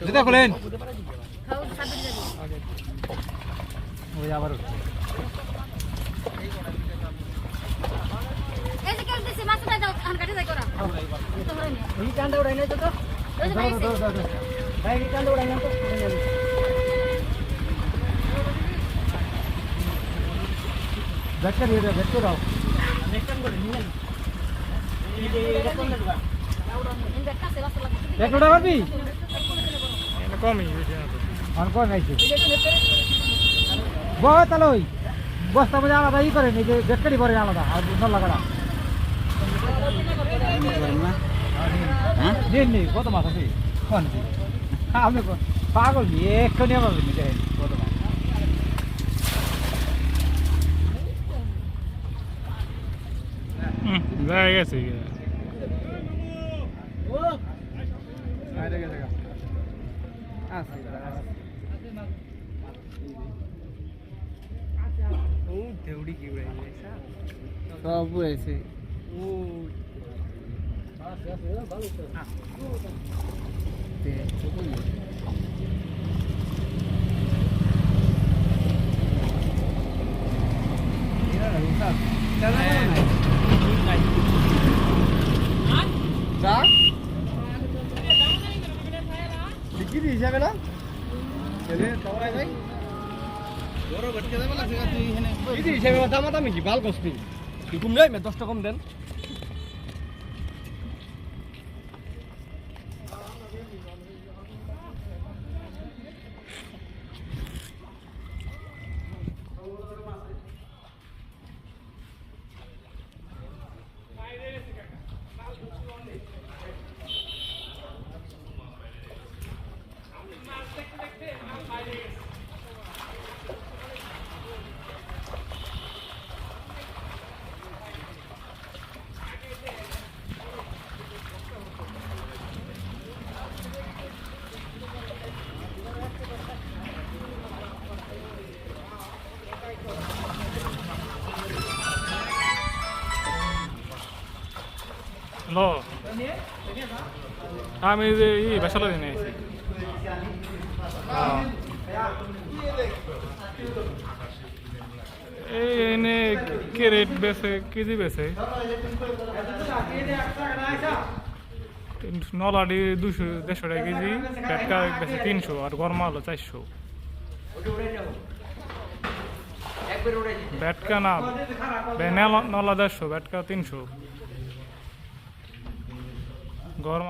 জুতা খুলেন ওই আবার ব্যাগটা দিয়ে দাও ব্যাগটা দাও। ওটা পারবি কমই অন কর নাইছে? বহ তাহলে ওই বস্তা মধ্যে আলাদা ই করেন এই যে ব্যাগটারি করেন আলাদা আর নল্লা কাটা। দিন নি কত মাছ আছে? কোন আপনি পাগল নি একটু নিয়ে পারবেন নি দেখেন কত মাছ। দেখা গেছে। हाँ, सब ऐसे। चला দেউড়ি কি না ছেলে যাই। বড় ভটকে যাবে না তুই এখানে হিসাবে দাম দাম কি বাল কষ্ট। কি কম নাই মে 10 টাকা কম দেন। হ্যালো আমি যে ই বেসালা দিনে আছি এই এনে কে রেট বেছে কেজি বেছে নলাডি দুশো দেড়শো টাকা কেজি পেটকা বেছে তিনশো আর গরমা হলো চারশো ব্যাটকা না নলা দেড়শো ব্যাটকা তিনশো গরমা